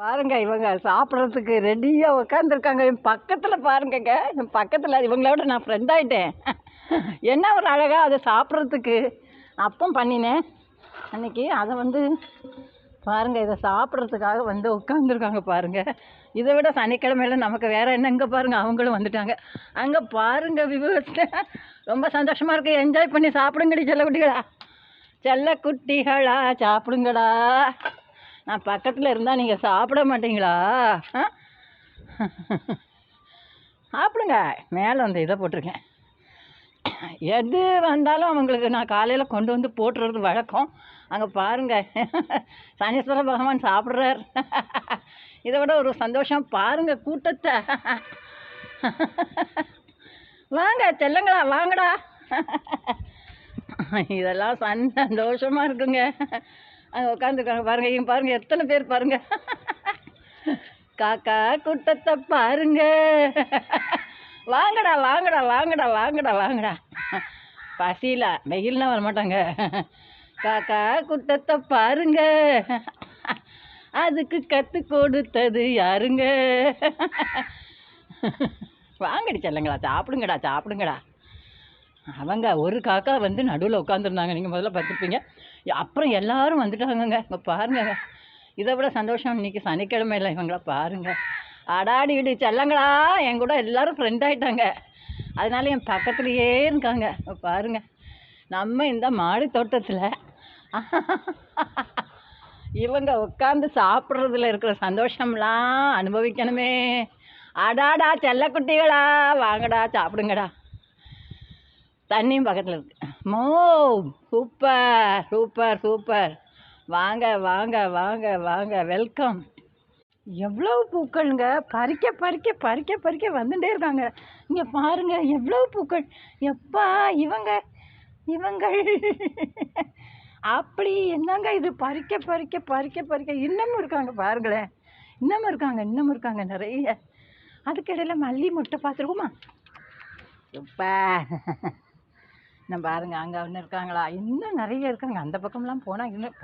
பாருங்க இவங்க சாப்பிட்றதுக்கு ரெடியாக உட்காந்துருக்காங்க என் பக்கத்தில் பாருங்கங்க. என் பக்கத்தில் இவங்களோட நான் ஃப்ரெண்ட் ஆகிட்டேன் என்ன ஒரு அழகாக அதை சாப்பிட்றதுக்கு அப்பம் பண்ணினேன். அன்னைக்கு அதை வந்து பாருங்க இதை சாப்பிட்றதுக்காக வந்து உட்காந்துருக்காங்க பாருங்க. இதை விட சனிக்கிழமையில நமக்கு வேறு என்ன? இங்கே பாருங்க அவங்களும் வந்துட்டாங்க. அங்கே பாருங்க விவசாய ரொம்ப சந்தோஷமாக இருக்கு. என்ஜாய் பண்ணி சாப்பிடுங்கடி செல்லக்குட்டிகளா. செல்ல குட்டிகளா சாப்பிடுங்கடா. நான் பக்கத்தில் இருந்தால் நீங்கள் சாப்பிட மாட்டீங்களா? ஆ? சாப்பிடுங்க. மேலே அந்த இதை போட்டிருக்கேன். எது வந்தாலும் அவங்களுக்கு நான் காலையில் கொண்டு வந்து போட்டுறது வழக்கம். அங்கே பாருங்க. சனீஸ்வர பகவான் சாப்பிட்றார். இதை விட ஒரு சந்தோஷம். பாருங்க கூட்டத்தை. வாங்க செல்லுங்களா வாங்கடா. இதெல்லாம் சன் இருக்குங்க. அங்கே உட்காந்துருக்காங்க பாருங்க இங்கே பாருங்கள் எத்தனை பேர் பாருங்க. காக்கா கூட்டத்தை பாருங்க. வாங்கடா வாங்கடா வாங்கடா வாங்கடா வாங்கடா. பசியில வெயில்னா வரமாட்டாங்க. காக்கா கூட்டத்தை பாருங்க. அதுக்கு கற்று கொடுத்தது யாருங்க? வாங்கடி செல்லுங்களா சாப்பிடுங்கடா சாப்பிடுங்கடா. அவங்க ஒரு காக்கா வந்து நடுவில் உட்காந்துருந்தாங்க நீங்கள் முதல்ல பார்த்துருப்பீங்க. அப்புறம் எல்லாரும் வந்துட்டாங்கங்க. இப்போ பாருங்க. இதை விட சந்தோஷம். இன்னைக்கு இல்லை. இவங்கள பாருங்க. அடாடி இடி செல்லங்களா? என் கூட எல்லாரும் ஃப்ரெண்ட் ஆகிட்டாங்க அதனால என் பக்கத்துலேயே இருக்காங்க. இப்போ பாருங்க. நம்ம இந்த மாடி தோட்டத்தில் இவங்க உட்காந்து சாப்பிட்றதுல இருக்கிற சந்தோஷம்லாம் அனுபவிக்கணுமே. அடாடா செல்லக்குட்டிகளா? வாங்கடா சாப்பிடுங்கடா. தண்ணியும் பக்கத்தில் இருக்கு. மோ சூப்பர் சூப்பர் சூப்பர். வாங்க வாங்க வாங்க வாங்க வெல்கம். எவ்வளவு பூக்கள்ங்க? பறிக்க பறிக்க பறிக்க பறிக்க வந்துட்டே இருக்காங்க. இங்கே பாருங்க எவ்வளவு பூக்கள். எப்பா இவங்க இவங்கள். அப்படி என்னங்க இது? பறிக்க பறிக்க பறிக்க பறிக்க இன்னமும் இருக்காங்க பாருங்களேன். இன்னமும் இருக்காங்க இன்னமும் இருக்காங்க நிறைய. அதுக்கிடையில் மல்லி முட்டை பார்த்துருக்குமா? சூப்பர். நான் பாருங்க அங்கே இன்னும் இருக்காங்களா? இன்னும் நிறைய இருக்காங்க. அந்த பக்கம்லாம் போனால் இன்னும்